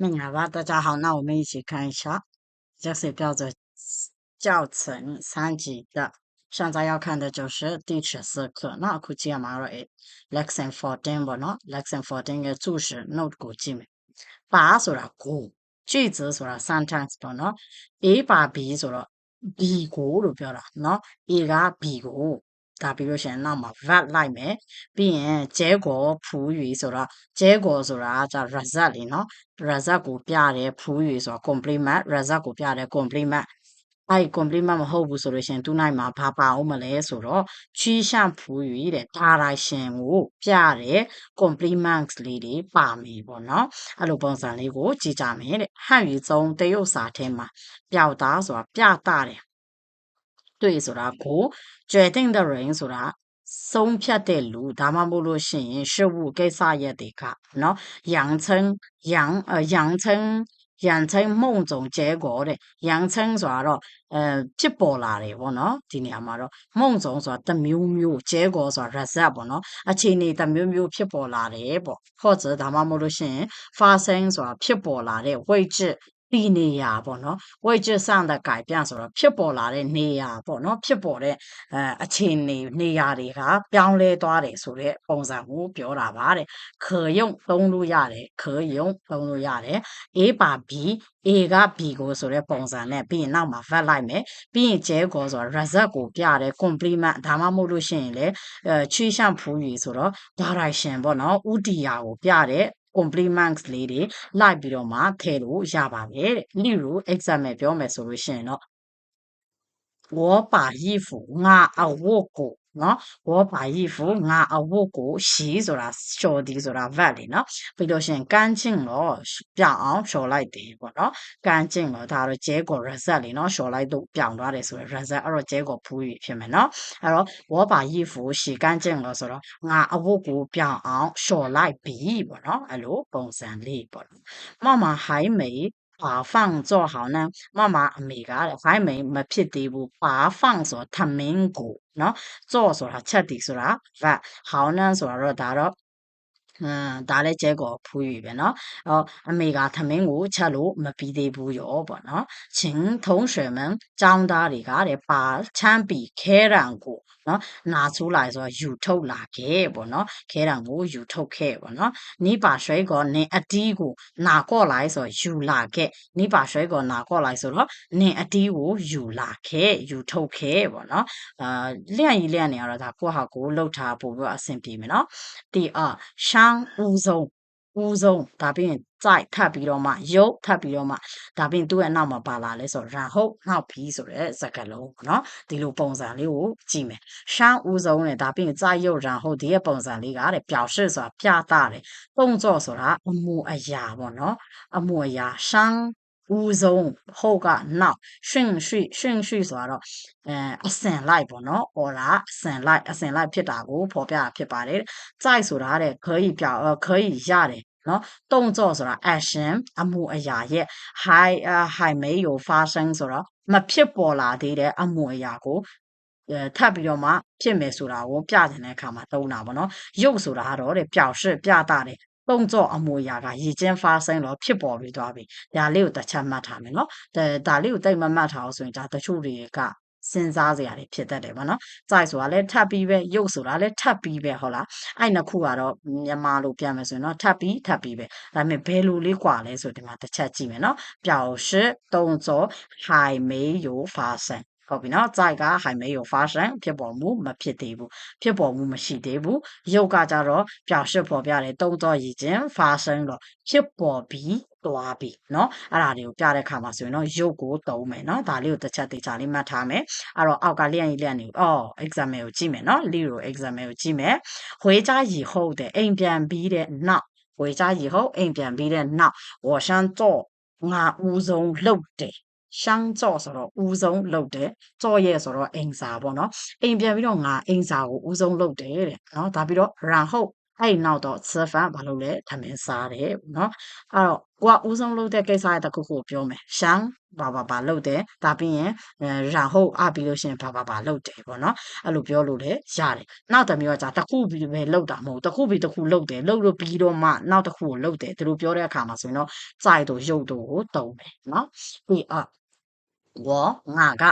命好吧，大家好，那我们一起看一下，这是标准教程三级的。现在要看的就是第十四课，那估计也蛮容。Lesson fourteen 不呢？Lesson fourteen 的注释 note 估计没。把说了古，句子说了 sentence 不呢？一把 B 说了 B 古都表了，那，一个 B 古。 ဒါပြီးလို့ရှိရင်နောက်မှာ vat လိုက်မယ်ပြီးရင် jay ကိုဖူး၍ဆိုတော့ jay ကိုဆိုတာက result လေနော် result ကိုပြတယ်ဖူး၍ဆိုတော့ complement result ကိုပြတယ် complement အဲ့ complement မဟုတ်ဘူးဆိုလို့ရှင်သူနိုင်မှာဘာပါအောင်မလဲဆိုတော့ချီရှန့်ဖူး၍တဲ့ direction ကိုပြတယ် complements လေးတွေပါမယ်ပေါ့နော်အဲ့လိုပုံစံလေးကိုကြည့်ကြမယ်တဲ့ဟန်ယူဆုံးတရုတ်စာထဲမှာပျောက်သားဆိုတာပြတာတယ် 对ဆိုတာကို决定的人ဆိုတာဆုံးဖြတ်တဲ့လူဒါမှမဟုတ်လို့ရှိရင်事物ကိစ္စရပ်တွေကနော်养成养呃养成养成某种结果တဲ့养成ဆိုတာတော့အဲဖြစ်ပေါ်လာတယ်ပေါ့နော်ဒီနေရာမှာတော့မုံစုံဆိုတာတစ်မျိုးမျိုးကျဲကောဆိုတာ result ပေါ့နော်အခြေအနေတစ်မျိုးမျိုးဖြစ်ပေါ်လာတယ်ပေါ့或者ဒါမှမဟုတ်လို့ရှိရင်发生ဆိုတာဖြစ်ပေါ်လာတဲ့位置 တည်နေရပေါ့နော်ဝိကျစံတကပြဆိုတော့ဖြစ်ပေါ်လာတဲ့နေရာပေါ့နော်ဖြစ်ပေါ်တဲ့အဲအခြေအနေနေရာတွေကပြောင်းလဲသွားတယ်ဆိုတဲ့ပုံစံကိုပြောတာပါတဲ့ခရုံသုံးလို့ရတယ်ခရုံသုံးလို့ရတယ် A ပါ B A က B ကိုဆိုတဲ့ပုံစံနဲ့ပြီးရင်နောက်မှာ vet လိုက်မယ်ပြီးရင်ကျဲကောဆိုတော့ result ကိုပြတယ် complement ဒါမှမဟုတ်လို့ရှိရင်လည်းအဲချွေးရှန့်ဖူးရီဆိုတော့ direction ပေါ့နော်ဥတီယာကိုပြတယ် complements လေးတွေလိုက်ပြီးတော့မှထည့်လို့ရပါတယ်တဲ့例如 example ပြောမယ်ဆိုလို့ရှိရင်တော့我把衣服ငါအဝတ်ကို နော်ဝေါ်ပါရီဖူငါအဝတ်ကိုရှီဆိုတာလျှော်သည်ဆိုတာ verb လေနော်ပြီးလို့ရှိရင်ကန်းချင်းတော့ပြောင်းအောင်လျှော်လိုက်တယ်ပေါ့နော်ကန်းချင်းတော့ဒါတော့ကျဲကို result လေနော်လျှော်လိုက်တော့ပြောင်းသွားတယ်ဆိုရယ် result အဲ့တော့ကျဲကိုဖူးပြီဖြစ်မယ်နော်အဲ့တော့ဝေါ်ပါရီဖူရှီကန်းချင်းတော့ဆိုတော့ငါအဝတ်ကိုပြောင်းအောင်လျှော်လိုက်ပြီပေါ့နော်အဲ့လိုပုံစံလေးပေါ့နော်မမဟိုင်းမေ 把饭做好呢မမအမေကတဲ့ဖိုင်းမိန်မဖြစ်သေးဘူးပါဖန့်ဆိုထမင်းကိုနော်ကြော့ဆိုတာချက်တီဆိုတာ verb ဟောင်းနန်းဆိုတာတော့ဒါတော့อืมဒါလည်းကျဲကောဖူးပြီပဲเนาะအော်အမေကသမင်းကိုချက်လို့မပြီးသေးဘူးရောပေါ့เนาะချင်းထုံးရွှေမန်ចောင်းသားတွေကတဲ့ပါချမ်းပီခဲရန်ကို နော်နာဆိုးလာဆိုတော့ယူထုတ်လာခဲ့ပေါ့နော်ခဲတောင်ကိုယူထုတ်ခဲ့ပေါ့နော်နိပါရွှဲကောနင်အတီးကိုနာကော့လာဆိုတော့ယူလာခဲ့နိပါရွှဲကောနာကော့လာဆိုတော့နင်အတီးကိုယူလာခဲ့ယူထုတ်ခဲ့ပေါ့နော်အာလျှက်ကြီးလျှက်နေရတော့ဒါကိုဟာကိုလှုပ်ထားပို့ပြီးတော့အဆင်ပြေမယ်နော်တီအရှောင်းဦးဆုံး ဦးဆုံးဒါပြင်ကြိုက်ထပ်ပြီးတော့မှရုပ်ထပ်ပြီးတော့မှဒါပြင်သူ့ရဲ့နောက်မှာပါလာလဲဆိုတော့ရာဟုတ်နောက်ပြီးဆိုတဲ့စကားလုံးပေါ့နော်ဒီလိုပုံစံလေးကိုကြည့်မယ်ရှောင်းဦးဆုံးနဲ့ဒါပြင်ကြိုက်ရုပ်ရာဟုတ်ဒီရဲ့ပုံစံလေးကတဲ့ပျောက်ရှစ်ဆိုတာပြတာတယ်ပုံကြော့ဆိုတာအမှုအရာပေါ့နော်အမှုအရာရှောင်းဦးဆုံးဟုတ်ကနောက်ရှင်ရှိရှင်ရှိဆိုတော့အဲအစင်လိုက်ပေါ့နော် order အစင်လိုက်အစင်လိုက်ဖြစ်တာကိုဖော်ပြဖြစ်ပါတယ်ကြိုက်ဆိုတာတဲ့ခရီးပြောင်းခရီးရတယ် နော်动作ဆိုတာ action အမှုအရာရဲ့ high 还没有发生ဆိုတော့မဖြစ်ပေါ်လာသေးတဲ့အမှုအရာကိုအဲထပ်ပြီးတော့မှဖြစ်မယ်ဆိုတာကိုပြတဲ့အခါမှာသုံးတာပေါ့နော်ရုပ်ဆိုတာကတော့တဲ့表示ပြတာတဲ့动作အမူအရာက已经发生လို့ဖြစ်ပေါ်ပြီးသွားပြီဒါလေးကိုတစ်ချက်မှတ်ထားမယ်နော်ဒါဒါလေးကိုတိတ်မမှတ်ထားအောင်ဆိုရင်ဒါတချို့တွေက စဉ်းစားစရာတွေဖြစ်တတ်တယ်ဗောနော်။ကြိုက်ဆိုတာလည်းထပ်ပြီးပဲရုပ်ဆိုတာလည်းထပ်ပြီးပဲဟုတ်လား။အဲ့နှစ်ခုကတော့မြန်မာလိုပြန်မယ်ဆိုရင်တော့ထပ်ပြီးထပ်ပြီးပဲ။ဒါပေမဲ့ဘယ်လိုလေးกว่าလဲဆိုဒီမှာတစ်ချက်ကြည့်မယ်နော်။表示动作还没有发生ဟုတ်ပြီနော်ကြိုက်က还没有发生ဖြစ်ပေါ်မှုမဖြစ်သေးဘူးဖြစ်ပေါ်မှုမရှိသေးဘူးရုပ်ကကြတော့表示ပေါ်ပြတယ်တုံးတော့已经发生တော့ဖြစ်ပေါ်ပြီး သွားပြီเนาะအဲ့ဒါတွေကိုပြတဲ့ခါမှာဆိုရင်တော့ရုပ်ကိုသုံးမယ်เนาะဒါလေးကိုတစ်ချက်သေးချာလေးမှတ်ထားမယ်အဲ့တော့အောက်ကလျှက်ကြီးလျှက်နေအော် exam ကိုကြည့်မယ်เนาะ li ကို exam ကိုကြည့်မယ်ဟွေးကြရီဟုတ်တယ်အိမ်ပြန်ပြီးတဲ့နောက်ဝေချာရီဟုတ်အိမ်ပြန်ပြီးတဲ့နောက်ဝါရှန်တော့ငါဦးဆုံးလှုပ်တယ်ရှမ်းကြော့ဆိုတော့ဦးဆုံးလှုပ်တယ်ကြော့ရဲ့ဆိုတော့အိမ်စာပေါ့နော်အိမ်ပြန်ပြီးတော့ငါအိမ်စာကိုဦးဆုံးလှုပ်တယ်တဲ့နော်ဒါပြီးတော့ရန်ဟုတ် အဲ့ဒီနောက်တော့吃饭ဘာလို့လဲထမင်းစားတယ်ပေါ့နော်အဲ့တော့ကိုကဦးဆုံးလုပ်တဲ့ကိစ္စရတခုခုကိုပြောမယ်ရှမ်းဘာဘာဘာလုပ်တယ်ဒါပြီးရင်အဲရာဟုတ်အပြီးလို့ရှိရင်ဘာဘာဘာလုပ်တယ်ပေါ့နော်အဲ့လိုပြောလို့လည်းရတယ်နောက်တစ်မျိုးကကြာတစ်ခုပြီးပဲလုပ်တာမဟုတ်တစ်ခုပြီးတစ်ခုလုပ်တယ်လုပ်လို့ပြီးတော့မှနောက်တစ်ခုကိုလုပ်တယ်သူတို့ပြောတဲ့အခါမှာဆိုရင်တော့စိုက်တို့ရုပ်တို့ကိုတုံးမယ်နော်ပြီးอ่ะ我ငါက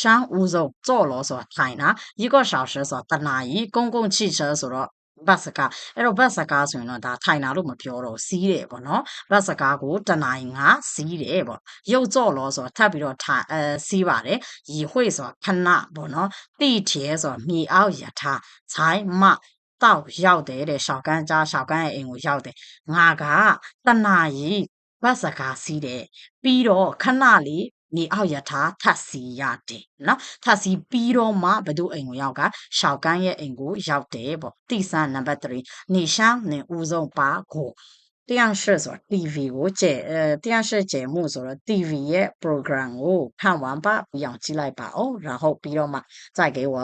ရှမ်းဦးဆုံးကြော့လို့ဆိုတာထိုင်တာ一个小时ဆိုတာတနာရီ公共汽车ဆိုတော့ ဘတ်စကားအဲ့တော့ဘတ်စကားဆိုရင်တော့ဒါထိုင်တာလို့မပြောတော့စီးတယ်ပေါ့နော်ဘတ်စကားကိုတနာရီငါစီးတယ်ပေါ့ရုပ်ကြော့လို့ဆိုတာထပ်ပြီးတော့ထိုင်အဲစီးပါတယ်ရီ会ဆိုတာခဏပေါ့နော်တိ铁ဆိုတာမြေအောက်ရထားဆိုင်မတောက်ရောက်တယ်တဲ့ရှောက်ကန်းကြားရှောက်ကန်းရဲ့အိမ်ကိုရောက်တယ်ငါကတနာရီဘတ်စကားစီးတယ်ပြီးတော့ခဏလေး နေအောက်ယထာထပ်စီရတယ်နော်ထပ်စီပြီးတော့မှဘသူအိမ်ကိုရောက်ကရှောက်ကန်းရဲ့အိမ်ကိုရောက်တယ်ပေါ့တိဆန်နံပါတ်3နေရှမ်းနေဦးဆုံးပါကို 100ဆိုတာ TV ကိုကျဲအဲ100ကျဲမှုဆိုတော့ TV ရဲ့ program ကို看完吧ပြီးအောင်ကြည့်လိုက်ပါအောင်然后ပြီးတော့မှ再给我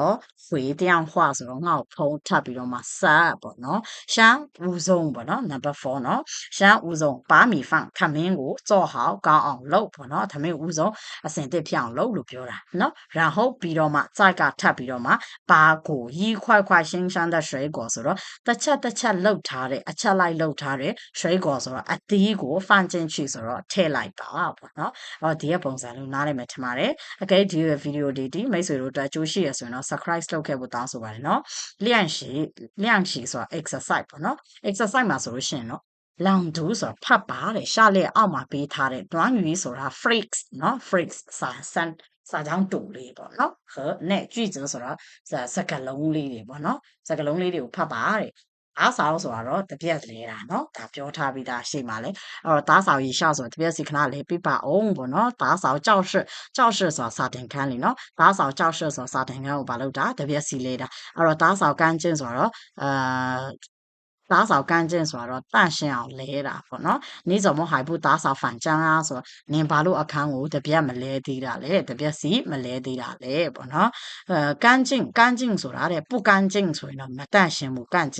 回电话ဆိုတော့ငါ့ကိုဖုန်းထပ်ပြီးတော့မှဆက်ပေါ့နော်ရှမ်းဦးဆုံးပေါ့နော် number 4နော်ရှမ်းဦးဆုံးပါမီဖန်ခမင်းကိုစော့ဟောက်ကောင်းအောင်လုပ်ပေါ့နော်ခမင်းဦးဆုံးအစင်တစ်ဖြစ်အောင်လုပ်လို့ပြောတာနော်然后ပြီးတော့မှ再ကထပ်ပြီးတော့မှပါကို一块块新鲜的水果ဆိုတော့တစ်ချက်တစ်ချက်လှုပ်ထားတဲ့အချက်လိုက်လှုပ်ထားတဲ့水 equal ဆိုတော့အသီးကို fan 进去ဆိုတော့ထည့်လိုက်ပါပေါ့နော်အဲ့တော့ဒီရဲ့ပုံစံလို့နားလည်မယ်ထင်ပါတယ်အကယ်ဒီဗီဒီယိုဒီဒီမိတ်ဆွေတို့အတွက်ကြိုးရှိရဆိုရင်တော့ subscribe လုပ်ခဲ့ဖို့တောင်းဆိုပါတယ်နော်လျှန့်ရှိလျှန့်ရှိဆိုတာ exercise ပေါ့နော် exercise မှာဆိုလို့ရှိရင်တော့လောင်ဒူးဆိုတာဖတ်ပါတယ်ရှာလက်အောက်မှာပေးထားတဲ့တွမ်းယူဆိုတာ freaks เนาะ freaks စာစံစာကြောင်းတူလေးပေါ့နော်ဟဲ့နဲ့ကြည့်စဆိုတာစကလုံးလေးတွေပေါ့နော်စကလုံးလေးတွေကိုဖတ်ပါတယ် သားဆောင်ဆိုတာတော့တပြက်လဲတာเนาะဒါပြောထားပြီးသားရှိမှလဲအဲ့တော့သားဆောင်ရေရှဆိုတပြက်စီခဏလေးပြပါအောင်ပေါ့เนาะသားဆောင်ကြောက်ရှစ်ကြောက်ရှစ်ဆိုတာစာတင်ခန်းလीเนาะသားဆောင်ကြောက်ရှစ်ဆိုတာစာတင်ခန်းကိုဘာလို့တာတပြက်စီလဲတာအဲ့တော့သားဆောင်ကန်းချင်းဆိုတော့အာ 打扫干净ဆိုတော့တန့်ရှင်းအောင်လဲတာပေါ့နော်နေ့စုံမဟိုင်ဘူး打扫反脏啊ဆိုနင်ဘာလို့အခန်းကိုတပြက်မလဲသေးတာလဲတပြက်စီမလဲသေးတာလဲပေါ့နော်အဲ干净干净ဆိုတာတဲ့不干净ဆိုရင်တော့မတန့်ရှင်းဘူး干净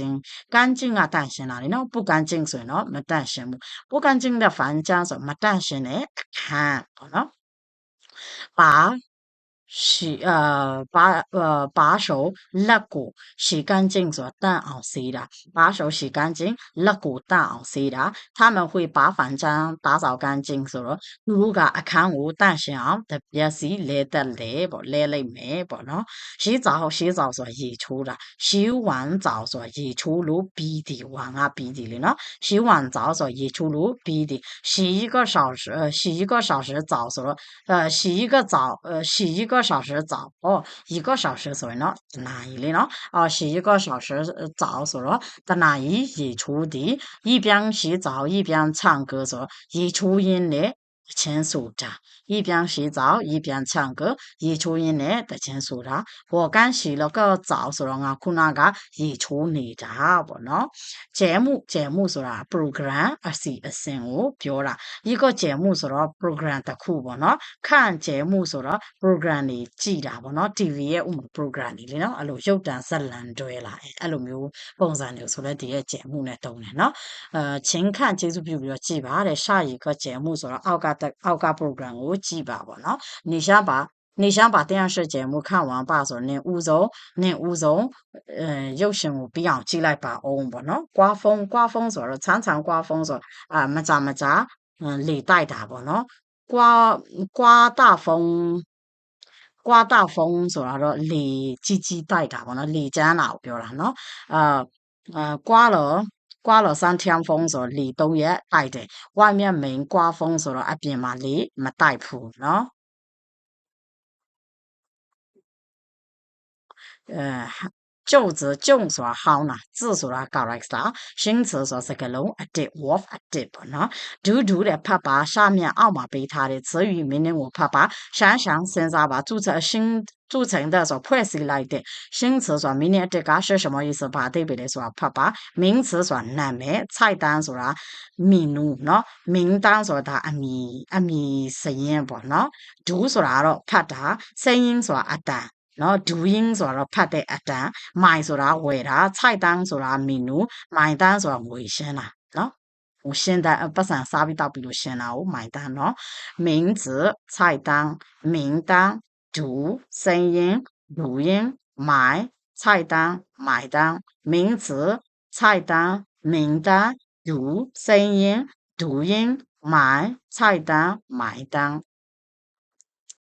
干净ကတန့်ရှင်းတာလေနော်不干净ဆိုရင်တော့မတန့်ရှင်းဘူး不干净的房间ဆိုမတန့်ရှင်းတဲ့အခန်းပေါ့နော်把 洗呃把呃把手လက်ကို洗干净ဆိုတန့်အောင်ဆေးတာ把手洗干净လက်ကိုတန့်အောင်ဆေးတာ他们会把房间打扫干净ဆိုတော့သူတို့ကအခန်းကိုတန့်ရှင်းအောင်တပြက်စီလဲတက်လဲပေါ့လဲလိုက်မယ်ပေါ့နော်洗澡洗澡ဆိုတာရေချိုးတာ洗完澡ဆိုတာရေချိုးလို့ပြီးတယ်ဝါငါပြီးတယ်လေနော်洗完澡ဆိုတာရေချိုးလို့ပြီးတယ်洗一个小时呃洗一个小时澡ဆိုတော့呃洗一个澡呃洗一个 小时早哦一个小时所以呢在哪里呢？哦洗一个小时澡所了在哪里洗出的一边洗澡一边唱歌所一出音的 နဲ့အချင်းဆိုတာ一边洗澡一边唱歌ရေချိုးရင်းနဲ့တချင်းဆိုတာ我刚洗了个澡ဆိုတော့ငါခုနကရေချိုးနေတာပေါ့နော်节目节目ဆိုတာ program အစီအစဉ်ကိုပြောတာ一个节目ဆိုတော့ program တစ်ခုပေါ့နော်看节目ဆိုတော့ program တွေကြည်တာပေါ့နော် TV ရဲ့ဥမာ program တွေလေနော်အဲ့လိုရုပ်တံဇက်လန်တွဲလာအဲ့လိုမျိုးပုံစံမျိုးဆိုလဲဒီရဲ့节目နဲ့တုံးတယ်နော်အဲချင်းခန့်ကျေးဇူးပြုပြီးတော့ကြည်ပါတဲ့ရှာရီက节目ဆိုတော့အောက်က အောက်က program ကိုကြည့်ပါပေါ့နော်နေရှာပါနေရှာပါတရားရှိကျဲမူခန့်ဝမ်ပါဆိုနင်ဦးဆုံးနင်ဦးဆုံးအဲရုပ်ရှင်ကိုပြီးအောင်ကြည့်လိုက်ပါအောင်ပေါ့နော်ကွာဖုန်းကွာဖုန်းဆိုတော့ချမ်းချမ်းကွာဖုန်းဆိုအာမကြမကြလေတိုက်တာပေါ့နော်ကွာကွာတာဖုန်းကွာတာဖုန်းဆိုတော့လေကြီးကြီးတိုက်တာပေါ့နော်လေကျန်းတာကိုပြောတာနော်အာအာကွာတော့ 刮了三天风ဆိုတော့လေ၃ရက်တိုက်တယ်外面没刮风ဆိုတော့အပြင်မှာလေမတိုက်ဘူးနော်အဲ 就字就ဆိုတာဟောင်းတာ字ဆိုတာ character ရှင်း词ဆိုတာစကားလုံးအတစ် wolf အတစ်ပေါ့နော်ဒူးဒူးတဲ့ဖတ်ပါ下面အောက်မှာပေးထားတဲ့词语名称ကိုဖတ်ပါ想想စဉ်းစားပါ注册新组成的ဆိုဖွဲ့စည်းလိုက်တဲ့ရှင်း词ဆိုတာ meaning အတစ်က是什么意思ဘာအဓိပ္ပာယ်လဲဆိုတာဖတ်ပါ名词ဆိုတာနာမည်菜单ဆိုတာ menu เนาะ名单ဆိုတာအမည်အမည်စရင်ပေါ့เนาะဒူးဆိုတာကတော့ဖတ်တာစိရင်ဆိုတာအတန် နော် doing ဆိုတော့ဖတ်တဲ့အတန်မိုင်ဆိုတာဝယ်တာခြိုက်တန်းဆိုတာမီနူမိုင်တန်းဆိုတာငွေရှင်းတာနော်ဟိုရှင်းတဲ့ပတ်စံစားပြီးတောက်ပြီးလို့ရှင်းတာကိုမိုင်တန်းနော်名字菜单名单读声音读音买菜单买单名字菜单名单读声音读音买菜单买单